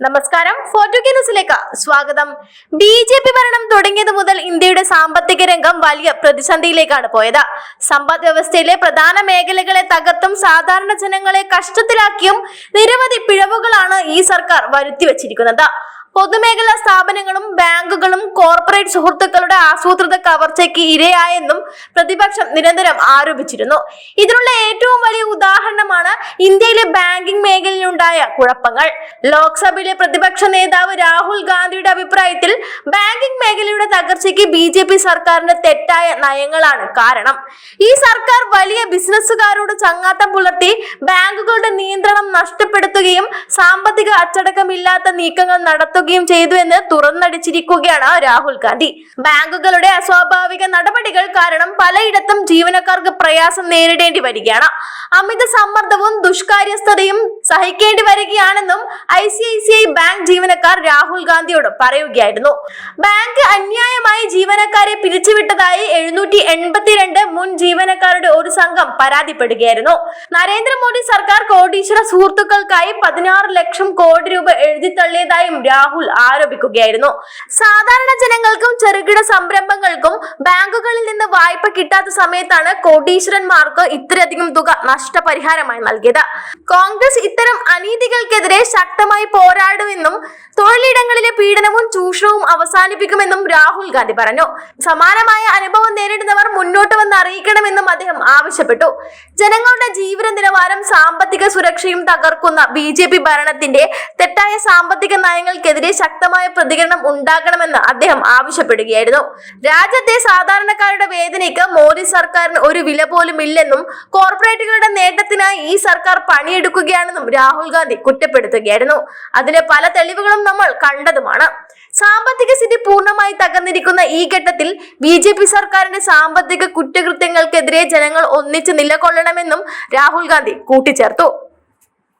നമസ്കാരം. ഫോർട്ടു ന്യൂസിലേക്ക് സ്വാഗതം. ബി ജെ പി ഭരണം തുടങ്ങിയത് മുതൽ ഇന്ത്യയുടെ സാമ്പത്തിക രംഗം വലിയ പ്രതിസന്ധിയിലേക്കാണ് പോയത്. സമ്പദ് വ്യവസ്ഥയിലെ പ്രധാന മേഖലകളെ തകർത്തും സാധാരണ ജനങ്ങളെ കഷ്ടത്തിലാക്കിയും നിരവധി പിഴവുകളാണ് ഈ സർക്കാർ വരുത്തി വരുത്തിവെച്ചിരിക്കുന്നത്. പൊതുമേഖലാ സ്ഥാപനങ്ങളും ബാങ്കുകളും കോർപ്പറേറ്റ് സുഹൃത്തുക്കളുടെ ആസൂത്രിത കവർച്ചയ്ക്ക് ഇരയായെന്നും പ്രതിപക്ഷം നിരന്തരം ആരോപിച്ചിരുന്നു. ഇതിനുള്ള ഏറ്റവും വലിയ ഉദാഹരണമാണ് ഇന്ത്യയിലെ ബാങ്കിംഗ് മേഖലയിലുണ്ടായ കുഴപ്പങ്ങൾ. ലോക്സഭയിലെ പ്രതിപക്ഷ നേതാവ് രാഹുൽ ഗാന്ധിയുടെ അഭിപ്രായത്തിൽ ബാങ്കിംഗ് മേഖലയുടെ തകർച്ചയ്ക്ക് ബി ജെ പി സർക്കാരിന്റെ തെറ്റായ നയങ്ങളാണ് കാരണം. ഈ സർക്കാർ വലിയ ബിസിനസ്സുകാരോട് ചങ്ങാത്തം പുലർത്തി ബാങ്കുകളുടെ നിയന്ത്രണം നഷ്ടപ്പെടുത്തുകയും സാമ്പത്തിക അച്ചടക്കമില്ലാത്ത നീക്കങ്ങൾ നടത്തുകയും ചെയ്തു എന്ന് തുറന്നടിച്ചിരിക്കുകയാണ് രാഹുൽ ഗാന്ധി. ബാങ്കുകളുടെ അസ്വാഭാവിക നടപടികൾ കാരണം പലയിടത്തും ജീവനക്കാർക്ക് പ്രയാസം നേരിടേണ്ടി വരികയാണ്. അമിത സമ്മർദ്ദവും ദുഷ്കാര്യസ്ഥതയും സഹിക്കേണ്ടി വരികയാണെന്നും I C I C I bank ജീവനക്കാർ രാഹുൽ ഗാന്ധിയോട് പറയുകയായിരുന്നു. ബാങ്ക് അന്യായമായി ജീവനക്കാരെ പിരിച്ചുവിട്ടതായി എഴുന്നൂറ്റി എൺപത്തിരണ്ട് മുൻ ജീവനക്കാരുടെ ഒരു സംഘം പരാതിപ്പെടുകയായിരുന്നു. നരേന്ദ്രമോദി സർക്കാർ കോടീശ്വര സുഹൃത്തുക്കൾക്കായി പതിനാറ് ലക്ഷം കോടി രൂപ എഴുതി തള്ളിയതായും രാഹുൽ ആരോപിക്കുകയായിരുന്നു. സാധാരണ ജനങ്ങൾക്കും ചെറുകിട സംരംഭങ്ങൾക്കും ബാങ്കുകളിൽ നിന്ന് വായ്പ കിട്ടാത്ത സമയത്താണ് കോടീശ്വരന്മാർക്ക് ഇത്രയധികം തുക നഷ്ടപരിഹാരമായി നൽകിയത്. കോൺഗ്രസ് ഇത്തരം അനീതികൾക്കെതിരെ ശക്തമായി പോരാടുമെന്നും തൊഴിലിടങ്ങളിലെ പീഡനവും ചൂഷണവും അവസാനിപ്പിക്കുമെന്നും രാഹുൽ ഗാന്ധി പറഞ്ഞു. സമാനമായ അനുഭവം നേരിടുന്നവർ മുന്നോട്ട് വന്ന് അറിയിക്കണമെന്നും അദ്ദേഹം ആവശ്യപ്പെട്ടു. ജനങ്ങളുടെ ജീവിത നിലവാരം സാമ്പത്തിക സുരക്ഷയും തകർക്കുന്ന ബി ജെ പി ഭരണത്തിന്റെ തെറ്റായ സാമ്പത്തിക നയങ്ങൾക്കെതിരെ ശക്തമായ പ്രതികരണം ഉണ്ടാകണമെന്ന് അദ്ദേഹം ആവശ്യപ്പെടുകയായിരുന്നു. രാജ്യത്തെ സാധാരണക്കാരുടെ വേദനയ്ക്ക് മോദി സർക്കാരിന് ഒരു വില പോലും ഇല്ലെന്നും കോർപ്പറേറ്റുകളുടെ നേട്ടത്തിനായി ഈ സർക്കാർ പണിയെടുക്കുകയാണെന്നും രാഹുൽ ഗാന്ധി കുറ്റപ്പെടുത്തുകയായിരുന്നു. അതിന് പല തെളിവുകളും നമ്മൾ കണ്ടതുമാണ്. സാമ്പത്തിക സ്ഥിതി പൂർണമായി തകർന്നിരിക്കുന്ന ഈ ഘട്ടത്തിൽ ബി സർക്കാരിന്റെ സാമ്പത്തിക കുറ്റകൃത്യങ്ങൾക്കെതിരെ ജനങ്ങൾ ഒന്നിച്ച് നിലകൊള്ളണമെന്നും രാഹുൽ ഗാന്ധി കൂട്ടിച്ചേർത്തു.